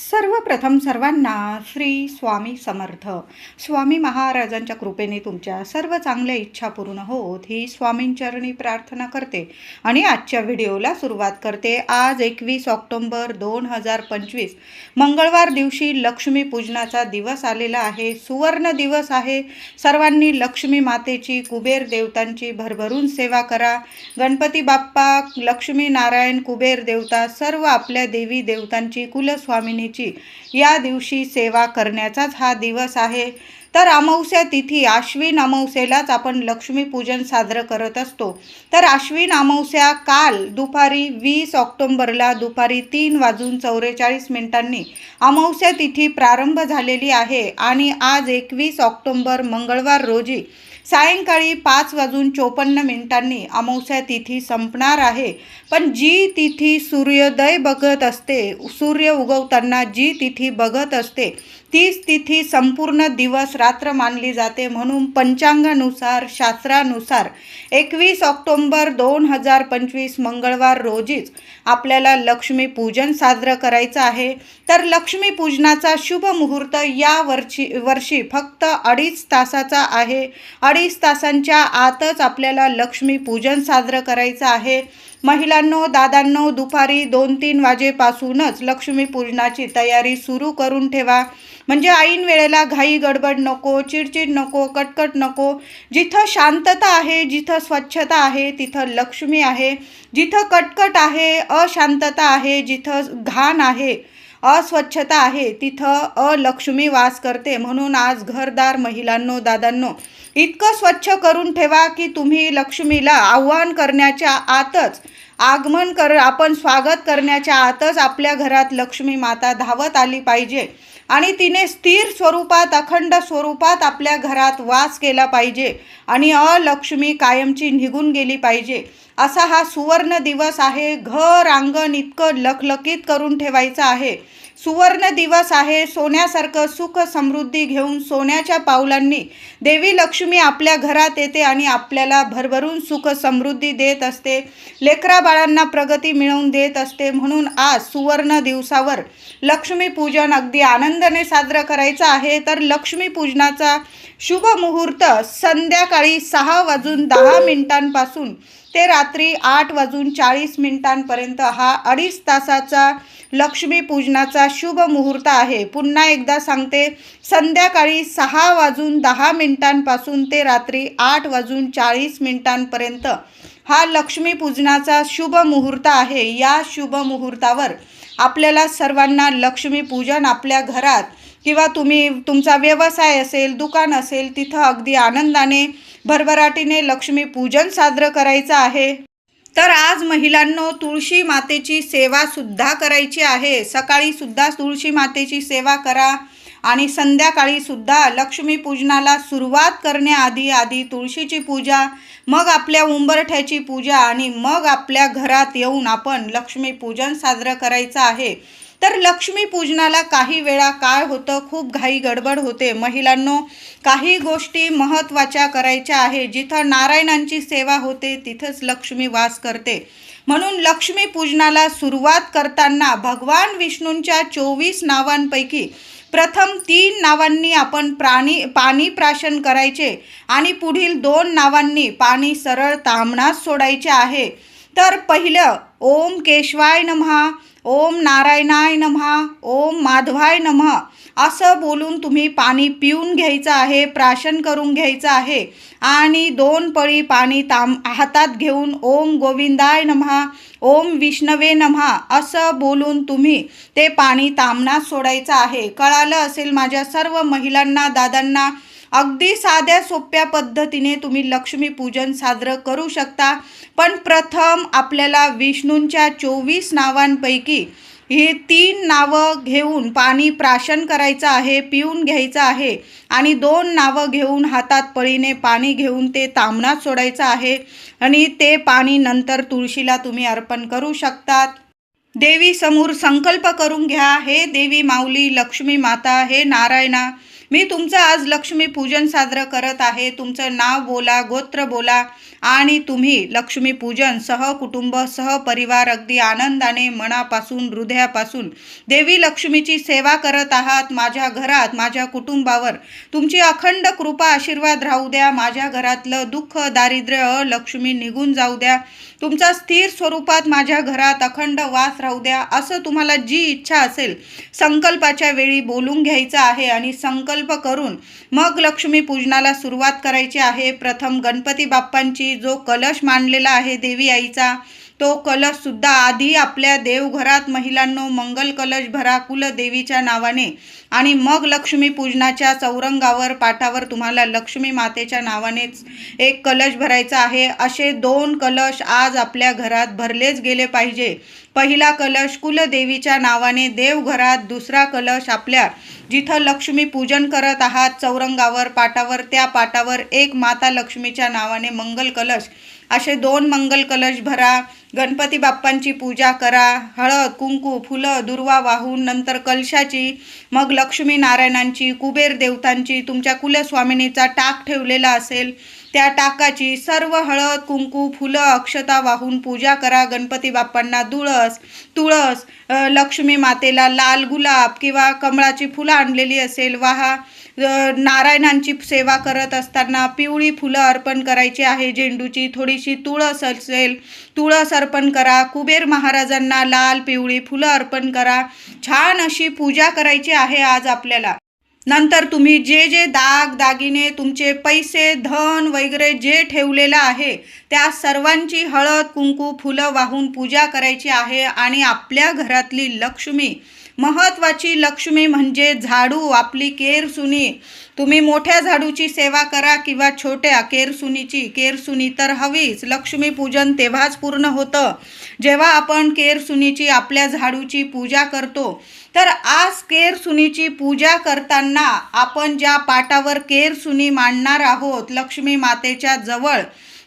सर्वप्रथम सर्वांना श्री स्वामी समर्थ. स्वामी महाराजांच्या कृपेने तुमच्या सर्व चांगल्या इच्छा पूर्ण होत ही स्वामींचरणी प्रार्थना करते आणि आजच्या व्हिडिओला सुरुवात करते. आज एकवीस ऑक्टोंबर दोन हजार पंचवीस. मंगळवार दिवशी लक्ष्मी पूजनाचा दिवस आलेला आहे. सुवर्ण दिवस आहे. सर्वांनी लक्ष्मी मातेची कुबेर देवतांची भरभरून सेवा करा. गणपती बाप्पा लक्ष्मी नारायण कुबेर देवता सर्व आपल्या देवी देवतांची कुलस्वामिनीची या दिवशी सेवा करण्याचाच हा दिवस आहे. तर अमावस्या तिथी आश्विन अमावस्येलाच आपण लक्ष्मीपूजन साजरं करत असतो. तर आश्विन अमावस्या काल दुपारी वीस ऑक्टोंबरला दुपारी तीन वाजून चौवेचाळीस मिनिटांनी अमावस्या तिथी प्रारंभ झालेली आहे आणि आज एकवीस ऑक्टोंबर मंगळवार रोजी सायंकाळी पाच वाजून चोपन्न मिनिटांनी अमावस्या तिथी संपणार आहे. पण जी तिथी सूर्योदय बघत असते सूर्य उगवताना जी तिथी बघत असते तीच तिथी संपूर्ण दिवस रात्र मानली जाते म्हणून पंचांगानुसार शास्त्रानुसार एकवीस ऑक्टोंबर दोन हजार पंचवीस मंगळवार रोजीच आपल्याला लक्ष्मी पूजन साजरं करायचं आहे. तर लक्ष्मी पूजनाचा शुभ मुहूर्त या वर्षी वर्षी फक्त अडीच तासाचा आहे. अडीच तासांच्या आतच आपल्याला लक्ष्मी पूजन साजरं करायचं आहे. महिलांनो दादांनो दुपारी दोन तीन वाजेपासूनच लक्ष्मीपूजनाची तयारी सुरू करून ठेवा. म्हणजे ऐन वेळेला घाई गडबड नको चिडचिड नको कटकट नको. जिथं शांतता आहे जिथं स्वच्छता आहे तिथं लक्ष्मी आहे. जिथं कटकट आहे अशांतता आहे जिथं घाण आहे. अस्वच्छता आहे. तिथं अलक्ष्मी वास करते. म्हणून आज घरदार महिलांनो दादांनो इतकं स्वच्छ करून ठेवा की तुम्ही लक्ष्मीला आव्हान करण्याच्या आतच आगमन कर आपण स्वागत करण्याच्या आतच आपल्या घरात लक्ष्मी माता धावत आली पाहिजे. आणि तिने स्थिर स्वरूपात अखंड स्वरूपात आपल्या घरात वास केला पाहिजे आणि अलक्ष्मी कायमची निघून गेली पाहिजे. असा हा सुवर्ण दिवस आहे. घर अंगण इतकं लखलखीत करून ठेवायचं आहे. सुवर्ण दिवस आहे. सोन्यासारखं सुख समृद्धी घेऊन सोन्याच्या पावलांनी देवी लक्ष्मी आपल्या घरात येते आणि आपल्याला भरभरून सुख समृद्धी देत असते. लेकरा बाळांना प्रगती मिळवून देत असते. म्हणून आज सुवर्ण दिवसावर लक्ष्मीपूजन अगदी आनंदाने साजरं करायचं आहे. तर लक्ष्मीपूजनाचा शुभ मुहूर्त संध्याकाळी सहा वाजून दहा मिनिटांपासून ते रात्री आठ वाजून चाळीस मिनिटांपर्यंत हा अडीच तासाचा लक्ष्मी पूजनाचा शुभ मुहूर्त आहे. पुन्हा एकदा सांगते संध्याकाळी सहा वाजून दहा मिनिटांपासून ते रात्री आठ वाजून चाळीस मिनिटांपर्यंत हा लक्ष्मी पूजनाचा शुभ मुहूर्त आहे. या शुभ मुहूर्तावर आपल्याला सर्वांना लक्ष्मी पूजन आपल्या घरात किंवा तुम्ही तुमचा व्यवसाय असेल दुकान असेल तिथं अगदी आनंदाने भरभराटीने लक्ष्मी पूजन साजरं करायचं आहे. तर आज महिलांनो तुळशी मातेची सेवा सुद्धा करायची आहे. सकाळी सुद्धा तुळशी मातेची सेवा करा आणि संध्याकाळी सुद्धा लक्ष्मीपूजनाला सुरुवात करण्याआधी आधी तुळशीची पूजा मग आपल्या उंबरठ्याची पूजा आणि मग आपल्या घरात येऊन आपण लक्ष्मीपूजन साजरं करायचं आहे. तर लक्ष्मीपूजनाला काही वेळा काय होतं? खूप घाई गडबड होते. महिलांनो काही गोष्टी महत्त्वाच्या करायच्या आहे. जिथं नारायणांची सेवा होते तिथंच लक्ष्मी वास करते. म्हणून लक्ष्मीपूजनाला सुरुवात करताना भगवान विष्णूंच्या चोवीस नावांपैकी प्रथम तीन नावांनी आपण प्राणी पाणी प्राशन करायचे आणि पुढील दोन नावांनी पाणी सरळ तांबणास सोडायचे आहे. तर पहिलं ओम केशवाय नमहा. ओम नारायणाय नमहा ओम माधवाय नमः. असं बोलून तुम्ही पाणी पिऊन घ्यायचं आहे प्राशन करून घ्यायचं आहे. आणि दोन पळी पाणी ताम हातात घेऊन ओम गोविंदाय नमहा ओम विष्णवे नमहा असं बोलून तुम्ही ते पाणी तामणात सोडायचं आहे. कळालं असेल माझ्या सर्व महिलांना दादांना अगदी साध्या सोप्या पद्धतीने तुम्ही लक्ष्मीपूजन साजरं करू शकता. पण प्रथम आपल्याला विष्णूंच्या चोवीस नावांपैकी ही तीन नावं घेऊन पाणी प्राशन करायचं आहे पिऊन घ्यायचं आहे आणि दोन नावं घेऊन हातात पळीने पाणी घेऊन ते तांबणात सोडायचं आहे आणि ते पाणी नंतर तुळशीला तुम्ही अर्पण करू शकतात. देवी समोर संकल्प करून घ्या. हे देवी माऊली लक्ष्मी माता हे नारायणा मी तुमचं आज लक्ष्मीपूजन साजरं करत आहे. तुमचं नाव बोला गोत्र बोला आणि तुम्ही लक्ष्मीपूजन सहकुटुंब सहपरिवार अगदी आनंदाने मनापासून हृदयापासून देवी लक्ष्मीची सेवा करत आहात. माझ्या घरात माझ्या कुटुंबावर तुमची अखंड कृपा आशीर्वाद राहू द्या. माझ्या घरातलं दुःख दारिद्र्य लक्ष्मी निघून जाऊ द्या. तुमचा स्थिर स्वरूपात माझ्या घरात अखंड वास राहू द्या. असं तुम्हाला जी इच्छा असेल संकल्पाच्या वेळी बोलून घ्यायचं आहे आणि संकल्प करून मग लक्ष्मी पूजनाला सुरुवात करायची आहे. प्रथम गणपती बाप्पांची जो कलश मांडलेला आहे देवी आईचा तो कलशसुद्धा आधी आपल्या देवघरात महिलांनो मंगल कलश भरा कुलदेवीच्या नावाने आणि मग लक्ष्मी पूजनाच्या चौरंगावर पाठावर तुम्हाला लक्ष्मी मातेच्या नावानेच एक कलश भरायचा आहे. असे दोन कलश आज आपल्या घरात भरलेच गेले पाहिजे. पहिला कलश कुलदेवीच्या नावाने देवघरात दुसरा कलश आपल्या जिथं लक्ष्मी पूजन करत आहात चौरंगावर पाटावर त्या पाटावर एक माता लक्ष्मीच्या नावाने मंगल कलश असे दोन मंगल कलश भरा गणपती बाप्पांची पूजा करा. हळद कुंकू फुलं दुर्वा वाहून नंतर कलशाची मग लक्ष्मी नारायणांची कुबेर देवतांची तुमच्या कुलस्वामिनीचा टाक ठेवलेला असेल त्या टाकाची सर्व हळद कुंकू फुलं अक्षता वाहून पूजा करा. गणपती बाप्पांना तुळस तुळस लक्ष्मी मातेला लाल गुलाब किंवा कमळाची फुलं आणलेली असेल वाहा. नारायणांची सेवा करत असताना पिवळी फुलं अर्पण करायची आहे. झेंडूची थोडीशी तुळस असेल तुळस अर्पण करा. कुबेर महाराजांना लाल पिवळी फुलं अर्पण करा. छान अशी पूजा करायची आहे आज आपल्याला. नंतर तुम्ही जे जे दाग दागिने तुमचे पैसे धन वगैरे जे ठेवलेलं आहे त्या सर्वांची हळद कुंकू फुलं वाहून पूजा करायची आहे. आणि आपल्या घरातली लक्ष्मी महत्त्वाची लक्ष्मी म्हणजे झाडू आपली केरसुनी. तुम्ही मोठ्या झाडूची सेवा करा किंवा छोट्या केरसुनीची. केरसुनी तर हवीच. लक्ष्मी पूजन तेव्हाच पूर्ण होतं. जेव्हा आपण केरसुनीची आपल्या झाडूची पूजा करतो तर आज केरसुनीची पूजा करताना आपण ज्या पाटावर केरसुनी मांडणार आहोत लक्ष्मी मातेच्या जवळ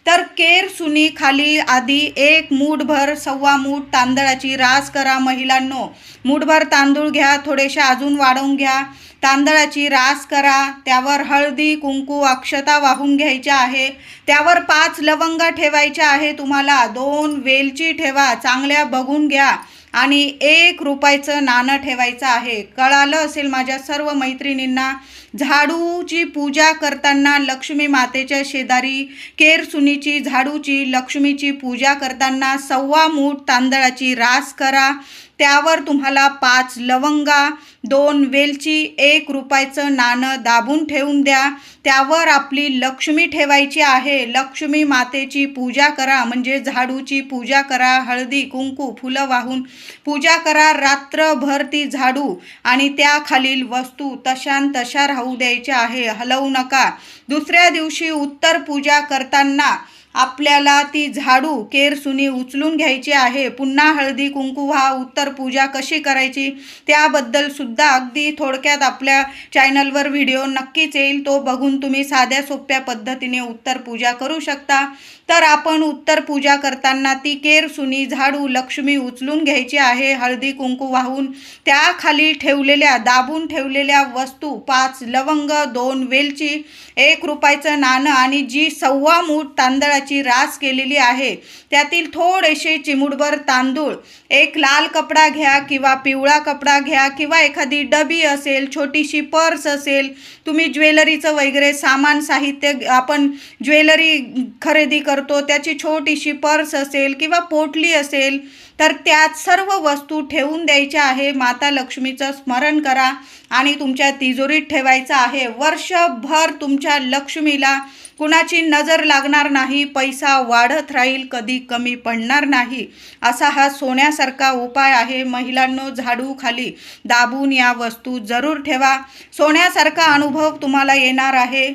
तर केर सुनी खाली आधी एक मूठभर सव्वा मूठ तांदळाची रास करा महिलांनो. मूठभर तांदूळ घ्या थोडेसे अजून वाढवून घ्या. तांदळाची रास करा त्यावर हळदी कुंकू अक्षता वाहून घ्यायच्या आहे. त्यावर पाच लवंगा ठेवायच्या आहे तुम्हाला. दोन वेलची ठेवा चांगल्या बघून घ्या. आणि एक रुपयाचं नाणं ठेवायचं आहे. कळालं असेल माझ्या सर्व मैत्रिणींना? झाडूची पूजा करताना लक्ष्मी मातेच्या शेजारी केरसुनीची झाडूची लक्ष्मीची पूजा करताना सव्वा मूठ तांदळाची रास करा. त्यावर तुम्हाला पाच लवंगा दोन वेलची एक रुपयाचं नाणं दाबून ठेवून द्या. त्यावर आपली लक्ष्मी ठेवायची आहे. लक्ष्मी मातेची पूजा करा म्हणजे झाडूची पूजा करा. हळदी कुंकू फुलं वाहून पूजा करा. रात्रभर ती झाडू आणि त्याखालील वस्तू तशान तशा राहू द्यायच्या आहे हलवू नका. दुसऱ्या दिवशी उत्तर पूजा करताना आपल्याला ती झाडू केरसुनी उचलून घ्यायची आहे. पुन्हा हळदी कुंकू व्हा उत्तर पूजा कशी करायची त्याबद्दल सुद्धा अगदी थोडक्यात आपल्या चॅनलवर व्हिडिओ नक्कीच येईल. तो बघून तुम्ही साध्या सोप्या पद्धतीने उत्तर पूजा करू शकता. तर आपण उत्तर पूजा करताना ती केरसुनी झाडू लक्ष्मी उचलून घ्यायची आहे. हळदी कुंकू वाहून त्याखाली ठेवलेल्या दाबून ठेवलेल्या वस्तू पाच लवंग दोन वेलची एक रुपयाचं नाणं आणि जी सव्वा मूठ तांदळाची रास केलेली आहे. त्यातील थोडेसे चिमुडभर तांदूळ एक लाल कपडा घ्या किंवा पिवळा कपडा घ्या किंवा एखादी डबी असेल छोटीशी पर्स असेल तुम्ही ज्वेलरीचं वगैरे सामान साहित्य आपण ज्वेलरी खरेदी करतो त्याची छोटीशी पर्स असेल किंवा पोटली असेल तर त्यात सर्व वस्तू ठेवून द्यायच्या आहे. माता लक्ष्मीचं स्मरण करा आणि तुमच्या तिजोरीत ठेवायचं आहे. वर्षभर तुमच्या लक्ष्मीला कुणाची नजर लागणार नाही. पैसा वाढत राहील कधी कमी पडणार नाही. असा हा सोन्यासारखा उपाय आहे. महिलांनो झाडू खाली दाबून या वस्तू जरूर ठेवा. सोन्यासारखा अनुभव तुम्हाला येणार आहे.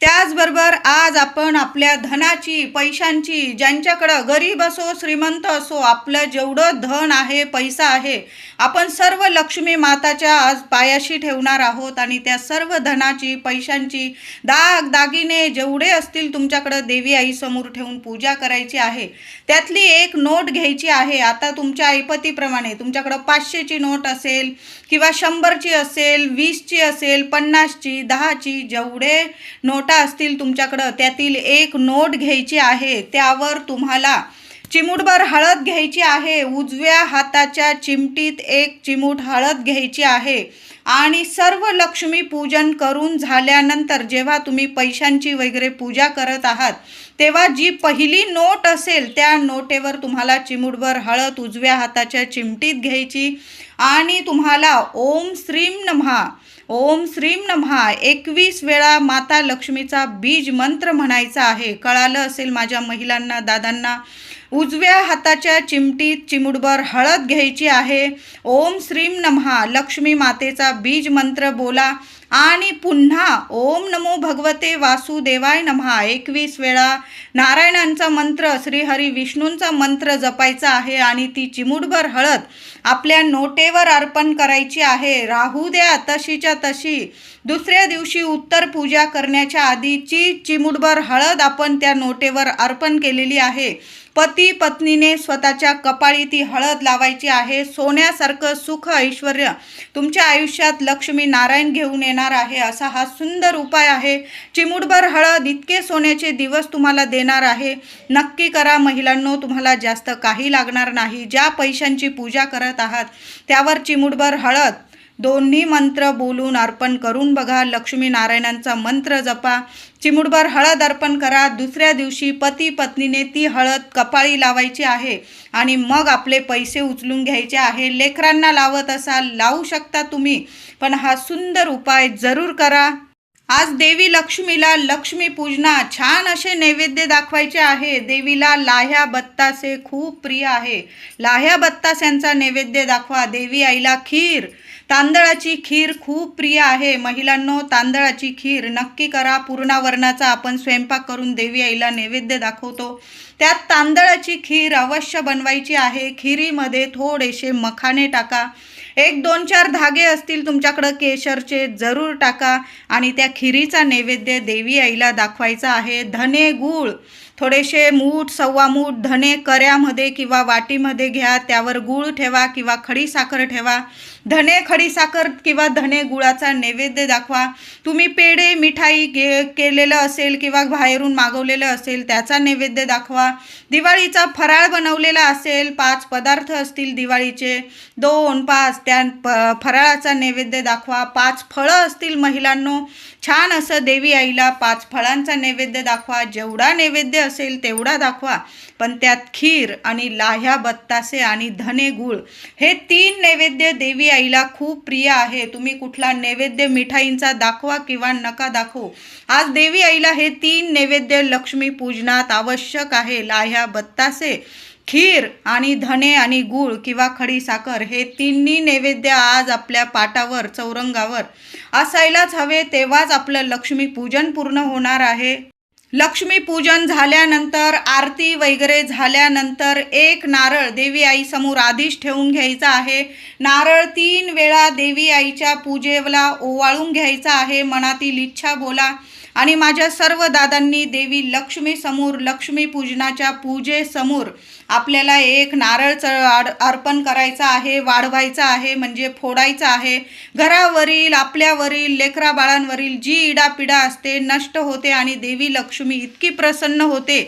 त्याचबरोबर आज आपण आपल्या धनाची पैशांची ज्यांच्याकडं गरीब असो श्रीमंत असो आपलं जेवढं धन आहे पैसा आहे आपण सर्व लक्ष्मी माताच्या आज पायाशी ठेवणार आहोत आणि त्या सर्व धनाची पैशांची दाग दागिने जेवढे असतील तुमच्याकडं देवी आईसमोर ठेवून पूजा करायची आहे त्यातली एक नोट घ्यायची आहे. आता तुमच्या ऐपतीप्रमाणे तुमच्याकडं पाचशेची नोट असेल किंवा शंभरची असेल वीसची असेल पन्नासची दहाची जेवढे नोट नोटा असतील तुमच्याकडं त्यातील एक नोट घ्यायची आहे त्यावर तुम्हाला चिमूटभर हळद घ्यायची आहे उजव्या हाताच्या चिमटीत एक चिमूट हळद घ्यायची आहे आणि सर्व लक्ष्मी पूजन करून झाल्यानंतर जेव्हा तुम्ही पैशांची वगैरे पूजा करत आहात तेव्हा जी पहिली नोट असेल त्या नोटेवर तुम्हाला चिमूटभर हळद उजव्या हाताच्या चिमटीत घ्यायची आणि तुम्हाला ओम श्रीम नमहा. ओम श्रीम नमहा. एकवीस वेळा माता लक्ष्मीचा बीज मंत्र म्हणायचा आहे. कळालं असेल माझ्या महिलांना दादांना उजव्या हाताच्या चिमटीत चिमुडभर हळद घ्यायची आहे. ओम श्रीम नमहा. लक्ष्मी मातेचा बीज मंत्र बोला. आणि पुन्हा ओम नमो भगवते वासुदेवाय नमहा एकवीस वेळा नारायणांचा मंत्र श्रीहरी विष्णूंचा मंत्र जपायचा आहे आणि ती चिमुटभर हळद आपल्या नोटेवर अर्पण करायची आहे. राहू द्या तशीच्या तशी. दुसऱ्या दिवशी उत्तर पूजा करण्याच्या आधीची चिमुडभर हळद आपण त्या नोटेवर अर्पण केलेली आहे. पती पत्नीने स्वतःच्या कपाळी ती हळद लावायची आहे. सोन्यासारखं सुख ऐश्वर तुमच्या आयुष्यात लक्ष्मी नारायण घेऊन येणार आहे असा हा सुंदर उपाय आहे. चिमुटभर हळद इतके सोन्याचे दिवस तुम्हाला देणार आहे. नक्की करा महिलांनो तुम्हाला जास्त काही लागणार नाही. ज्या पैशांची पूजा करत आहात त्यावर चिमुटभर हळद दोन्ही मंत्र बोलून अर्पण करून बघा. लक्ष्मीनारायणांचा मंत्र जपा. चिमुडभर हळद अर्पण करा. दुसऱ्या दिवशी पती पत्नीने ती हळद कपाळी लावायची आहे आणि मग आपले पैसे उचलून घ्यायचे आहे. लेकरांना लावत असाल लावू शकता तुम्ही पण हा सुंदर उपाय जरूर करा. आज देवी लक्ष्मीला लक्ष्मी पूजना छान असे नैवेद्य दाखवायचे आहे. देवीला लाह्या बत्तासे खूप प्रिय आहे. लाह्या बत्तास्यांचा नैवेद्य दाखवा. देवी आईला खीर तांदळाची खीर खूप प्रिय आहे. महिलांनो तांदळाची खीर नक्की करा. पूर्णावरणाचा आपण स्वयंपाक करून देवी आईला नैवेद्य दाखवतो. त्यात तांदळाची खीर अवश्य बनवायची आहे. खिरीमध्ये थोडेसे मखाने टाका. एक दोन चार धागे असतील तुमच्याकडं केशरचे जरूर टाका आणि त्या खिरीचा नैवेद्य देवी आईला दाखवायचा आहे. धने गूळ थोडेसे मूठ सव्वा मूठ धने कऱ्यामध्ये किंवा वाटीमध्ये घ्या त्यावर गूळ ठेवा किंवा खडी साखर ठेवा. धने खडी साखर किंवा धने गुळाचा नैवेद्य दाखवा. तुम्ही पेढे मिठाई गे केलेलं असेल किंवा बाहेरून मागवलेलं असेल त्याचा नैवेद्य दाखवा. दिवाळीचा फराळ बनवलेला असेल पाच पदार्थ असतील दिवाळीचे. दोन पाच त्या प फराळाचा नैवेद्य दाखवा. पाच फळं असतील महिलांनो छान असं देवी आईला पाच फळांचा नैवेद्य दाखवा जेवढा नैवेद्य असेल तेवढा दाखवा. पण त्यात खीर आणि लाह्या बत्तासे आणि धने गूळ हे तीन नैवेद्य देवी आईला खूप प्रिय आहे. तुम्ही कुठला नैवेद्य मिठाईंचा दाखवा किंवा नका दाखवू. आज देवी आईला हे तीन नैवेद्य लक्ष्मी पूजनात आवश्यक आहे. लाह्या बत्तासे खीर आणि धने आणि गूळ किंवा खडी साखर हे तिन्ही नैवेद्य आज आपल्या पाटावर चौरंगावर असायलाच हवे तेव्हाच आपलं लक्ष्मीपूजन पूर्ण होणार आहे. लक्ष्मीपूजन झाल्यानंतर आरती वगैरे झाल्यानंतर एक नारळ देवी आईसमोर आधीच ठेवून घ्यायचा आहे. नारळ तीन वेळा देवी आईच्या पूजेला ओवाळून घ्यायचा आहे. मनातील इच्छा बोला. आणि माझ्या सर्व दादांनी देवी लक्ष्मी समोर लक्ष्मी पूजनाच्या पूजेसमोर आपल्याला एक नारळ च अर्पण करायचा आहे वाढवायचा आहे म्हणजे फोडायचा आहे. घरावरील आपल्यावरील लेकरा बाळांवरील जी इडापिडा असते नष्ट होते आणि देवी लक्ष्मी इतकी प्रसन्न होते.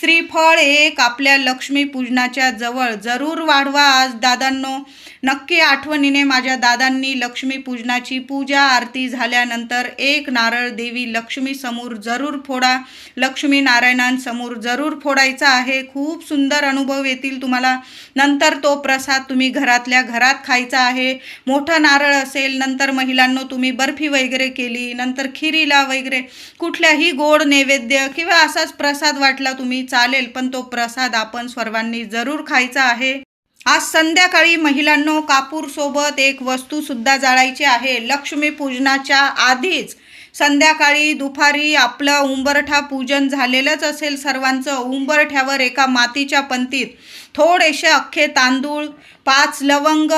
श्रीफळ एक आपल्या लक्ष्मी पूजनाच्या जवळ. जरूर वाढवा आज दादांनो. नक्की आठवणीने माझ्या दादांनी लक्ष्मीपूजनाची पूजा आरती झाल्यानंतर एक नारळ देवी लक्ष्मीसमोर जरूर फोडा. लक्ष्मी नारायणांसमोर जरूर फोडायचा आहे. खूप सुंदर अनुभव येतील तुम्हाला. नंतर तो प्रसाद तुम्ही घरातल्या घरात खायचा आहे. मोठं नारळ असेल नंतर महिलांनो तुम्ही बर्फी वगैरे केली नंतर खिरीला वगैरे कुठल्याही गोड नैवेद्य किंवा असाच प्रसाद वाटला तुम्ही चालेल पण तो प्रसाद आपण सर्वांनी जरूर खायचा आहे. आज संध्याकाळी महिलांनो कापूरसोबत एक वस्तूसुद्धा जाळायची आहे. लक्ष्मीपूजनाच्या आधीच संध्याकाळी दुपारी आपलं उंबरठा पूजन झालेलंच असेल सर्वांचं. उंबरठ्यावर एका मातीच्या पंतीत थोडेसे अख्खे तांदूळ पाच लवंग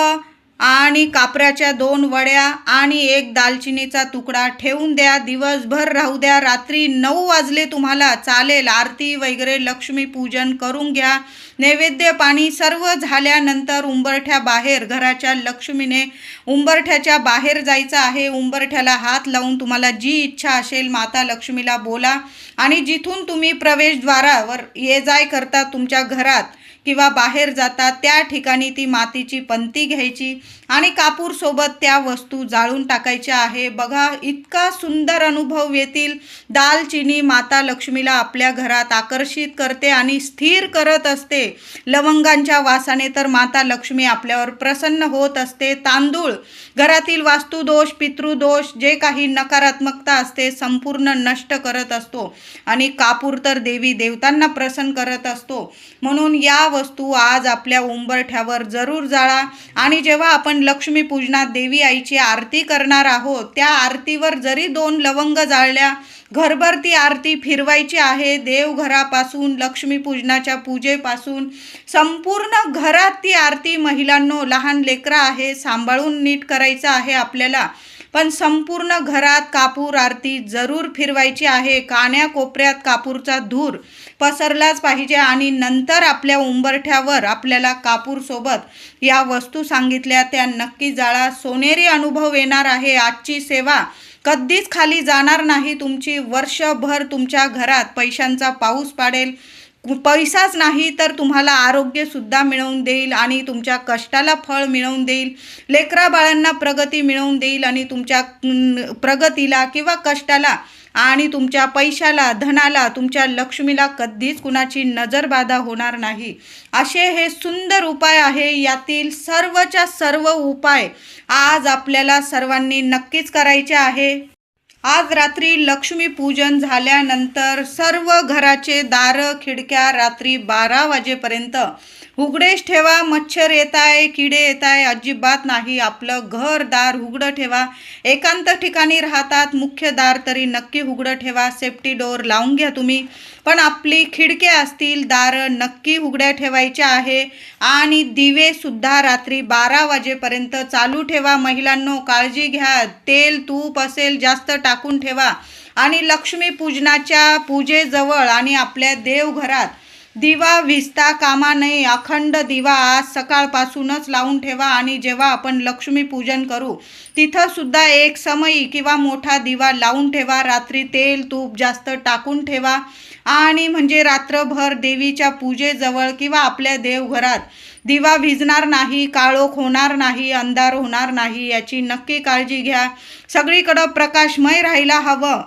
आणि कापराच्या दोन वड्या आणि एक दालचिनीचा तुकडा ठेवून द्या. दिवसभर राहू द्या. रात्री नऊ वाजले तुम्हाला चालेल. आरती वगैरे लक्ष्मीपूजन करून घ्या. नैवेद्य पाणी सर्व झाल्यानंतर उंबरठ्या बाहेर घराच्या लक्ष्मीने उंबरठ्याच्या बाहेर जायचं आहे. उंबरठ्याला हात लावून तुम्हाला जी इच्छा असेल माता लक्ष्मीला बोला. आणि जिथून तुम्ही प्रवेशद्वारावर ये जाय करता तुमच्या घरात. किंवा बाहेर जातात त्या ठिकाणी ती मातीची पंती घ्यायची आणि कापूरसोबत त्या वस्तू जाळून टाकायच्या आहे. बघा इतका सुंदर अनुभव येतील दालचिनी माता लक्ष्मीला आपल्या घरात आकर्षित करते आणि स्थिर करत असते. लवंगांच्या वासाने तर माता लक्ष्मी आपल्यावर प्रसन्न होत असते. तांदूळ घरातील वास्तुदोष पितृदोष जे काही नकारात्मकता असते संपूर्ण नष्ट करत असतो. आणि कापूर तर देवी देवतांना प्रसन्न करत असतो. म्हणून या वस्तू आज आपल्या उंबरठ्यावर जरूर जाळा. आणि जेव्हा आपण लक्ष्मीपूजनात देवी आईची आरती करणार आहोत त्या आरतीवर जरी दोन लवंग जाळल्या घरभर ती आरती फिरवायची आहे. देवघरापासून लक्ष्मीपूजनाच्या पूजेपासून संपूर्ण घरात ती आरती महिलांनो लहान लेकरं आहे सांभाळून नीट करायचं आहे आपल्याला. पण संपूर्ण घरात कापूर आरती जरूर फिरवायची आहे. कान्या कोपऱ्यात कापूरचा धूर पसरलाच पाहिजे आणि नंतर आपल्या उंबरठ्यावर आपल्याला कापूरसोबत या वस्तू सांगितल्या त्या नक्की जाळा. सोनेरी अनुभव येणार आहे. आजची सेवा कधीच खाली जाणार नाही. तुमची वर्षभर तुमच्या घरात पैशांचा पाऊस पाडेल. पैसाच नाही तर तुम्हाला आरोग्यसुद्धा मिळवून देईल आणि तुमच्या कष्टाला फळ मिळवून देईल. लेकरा बाळांना प्रगती मिळवून देईल आणि तुमच्या प्रगतीला किंवा कष्टाला आणि तुमच्या पैशाला धनाला तुमच्या लक्ष्मीला कधीच कुणाची नजरबाधा होणार नाही. असे हे सुंदर उपाय आहे. यातील सर्वच्या सर्व उपाय आज आपल्याला सर्वांनी नक्कीच करायचे आहे. आज रात्री लक्ष्मीपूजन झाल्यानंतर सर्व घराचे दारं खिडक्या रात्री बारा वाजेपर्यंत उघडेच ठेवा मच्छर येत आहे किडे येत आहे अजिबात नाही. आपलं घर दार उघडं ठेवा. एकांत ठिकाणी राहतात मुख्य दार तरी नक्की उघडं ठेवा. सेफ्टी डोअर लावून घ्या तुम्ही. पण आपली खिडक्या असतील दारं नक्की उघड्या ठेवायच्या आहे. आणि दिवेसुद्धा रात्री बारा वाजेपर्यंत चालू ठेवा. महिलांनो काळजी घ्या. तेल तूप असेल जास्त टाकून ठेवा. आणि लक्ष्मीपूजनाच्या पूजेजवळ आणि आपल्या देवघरात दिवा विजता कामा नये अखंड दिवा आज सकाळपासूनच लावून ठेवा आणि जेव्हा आपण लक्ष्मी पूजन करू तिथंसुद्धा एक समयी किंवा मोठा दिवा लावून ठेवा. रात्री तेल तूप जास्त टाकून ठेवा आणि म्हणजे रात्रभर देवीच्या पूजेजवळ किंवा आपल्या देवघरात दिवा भिजणार नाही काळोख होणार नाही अंधार होणार नाही याची नक्की काळजी घ्या. सगळीकडं प्रकाशमय राहायला हवं.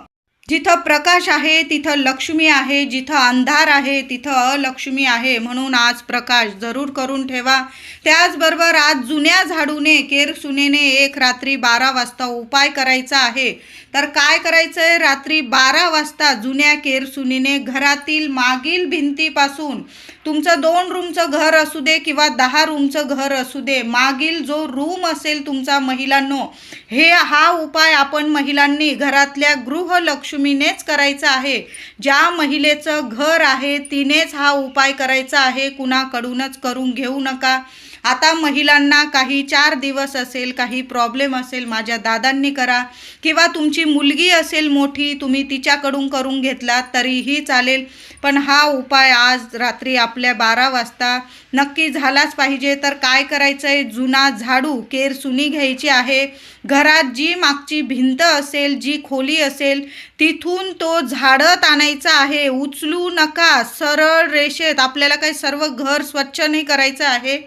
जिथं प्रकाश आहे तिथं लक्ष्मी आहे जिथं अंधार आहे तिथं अलक्ष्मी आहे म्हणून आज प्रकाश जरूर करून ठेवा. त्याचबरोबर आज जुन्या झाडूने केर सुनेने एक रात्री बारा वाजता उपाय करायचा आहे. तर काय करायचं आहे रात्री बारा वाजता जुन्या केरसुनेने घरातील मागील भिंतीपासून तुमचं दोन रूमचं घर असू दे किंवा दहा रूमचं घर असू दे मागील जो रूम असेल तुमचा महिलांनो हे हा उपाय आपण महिलांनी घरातल्या गृहलक्ष्मीनेच करायचा आहे. ज्या महिलेचं घर आहे तिनेच हा उपाय करायचा आहे. कुणाकडूनच करून घेऊ नका. आता महिलांना काही चार दिवस असेल काही प्रॉब्लेम असेल माझ्या दादांनी करा. किंवा तुमची मुलगी असेल मोठी तुम्ही तिच्याकडून करून घेतला तरीही चालेल. पण हा उपाय आज रात्री आपल्या बारा वाजता नक्की झालाच पाहिजे. तर काय करायचं आहे जुना झाडू केर सुनी घ्यायची आहे. घरात जी मागची भिंत असेल जी खोली असेल तिथून तो झाडत आणायचा आहे. उचलू नका. सरळ रेषेत आपल्याला काही सर्व घर स्वच्छ नाही करायचं आहे.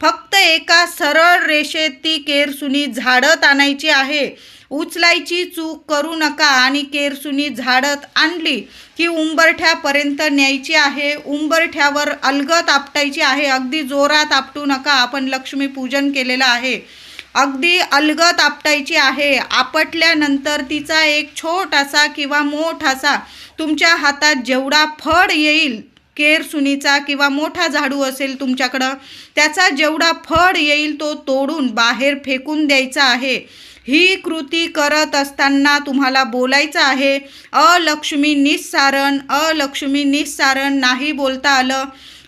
फक्त एका सरळ रेषेत ती केरसुनी झाडत आणायची आहे. उचलायची चूक करू नका आणि केरसुनी झाडत आणली की उंबरठ्यापर्यंत न्यायची आहे. उंबरठ्यावर अलगत आपटायची आहे. अगदी जोरात आपटू नका. आपण लक्ष्मीपूजन केलेलं आहे. अगदी अलगत आपटायची आहे. आपटल्यानंतर तिचा एक छोटासा किंवा मोठासा तुमच्या हातात जेवढा फळ येईल केरसुनीचा किंवा मोठा झाडू असेल तुमच्याकडं त्याचा जेवढा फळ येईल तो तोडून बाहेर फेकून द्यायचा आहे. ही कृती करत असताना तुम्हाला बोलायचं आहे अलक्ष्मी निस्सारण अलक्ष्मी निस्सारण नाही बोलता आलं.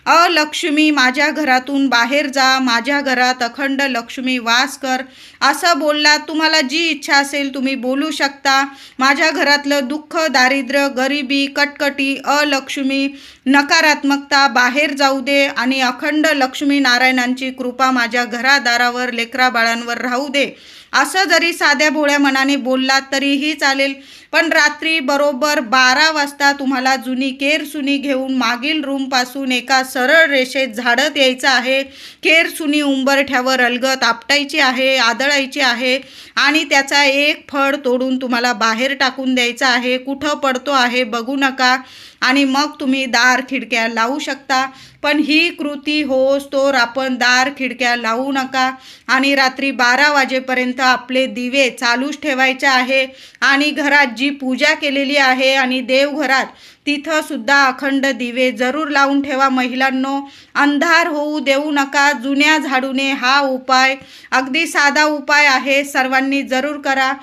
अलक्ष्मी माझ्या घरातून बाहेर जा माझ्या घरात अखंड लक्ष्मी वास कर. असं बोललात तुम्हाला जी इच्छा असेल तुम्ही बोलू शकता. माझ्या घरातलं दुःख दारिद्र्य गरिबी कटकटी अलक्ष्मी नकारात्मकता बाहेर जाऊ दे आणि अखंड लक्ष्मी नारायणांची कृपा माझ्या घरादारावर लेकराबाळांवर राहू दे. असं जरी साध्या भोळ्या मनाने बोललात तरीही चालेल. पण रात्री बरोबर बारा वाजता तुम्हाला जुनी केर सुनी घेऊन मागील रूमपासून एका सरळ रेषेत झाडत यायचं आहे. केर सुनी उंबरठ्यावर अलगत आपटायची आहे आदळायची आहे आणि त्याचा एक फळ तोडून तुम्हाला बाहेर टाकून द्यायचा आहे. कुठं पडतो आहे बघू नका आणि मग तुम्ही दार खिडक्या लावू शकता. पण ही कृती होस तोर आपण दार खिडक्या लावू नका. आणि रात्री बारा वाजेपर्यंत आपले दिवे चालूच ठेवायचे आहे. आणि घरात जी पूजा केलेली आहे आणि देवघरात तिथंसुद्धा अखंड दिवे जरूर लावून ठेवा महिलांनो. अंधार होऊ देऊ नका. जुन्या झाडूने हा उपाय अगदी साधा उपाय आहे. सर्वांनी जरूर करा.